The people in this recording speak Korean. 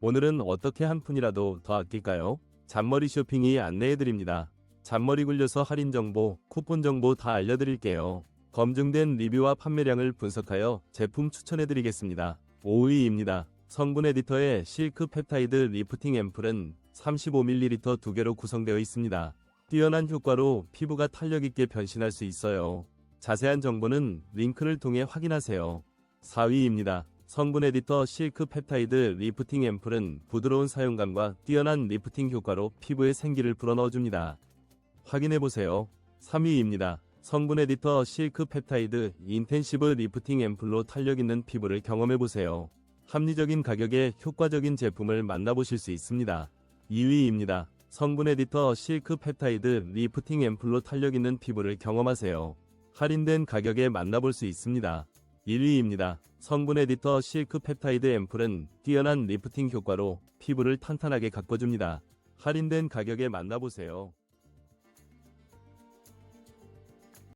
오늘은 어떻게 한 푼이라도 더 아낄까요? 잔머리 쇼핑이 안내해드립니다. 잔머리 굴려서 할인 정보, 쿠폰 정보 다 알려드릴게요. 검증된 리뷰와 판매량을 분석하여 제품 추천해드리겠습니다. 5위입니다. 성분 에디터의 실크 펩타이드 리프팅 앰플은 35ml 두 개로 구성되어 있습니다. 뛰어난 효과로 피부가 탄력 있게 변신할 수 있어요. 자세한 정보는 링크를 통해 확인하세요. 4위입니다. 성분 에디터 실크 펩타이드 리프팅 앰플은 부드러운 사용감과 뛰어난 리프팅 효과로 피부에 생기를 불어넣어줍니다. 확인해보세요. 3위입니다. 성분 에디터 실크 펩타이드 인텐시브 리프팅 앰플로 탄력 있는 피부를 경험해보세요. 합리적인 가격에 효과적인 제품을 만나보실 수 있습니다. 2위입니다. 성분 에디터 실크 펩타이드 리프팅 앰플로 탄력 있는 피부를 경험하세요. 할인된 가격에 만나볼 수 있습니다. 1위입니다. 성분 에디터 실크 펩타이드 앰플은 뛰어난 리프팅 효과로 피부를 탄탄하게 가꿔줍니다. 할인된 가격에 만나보세요.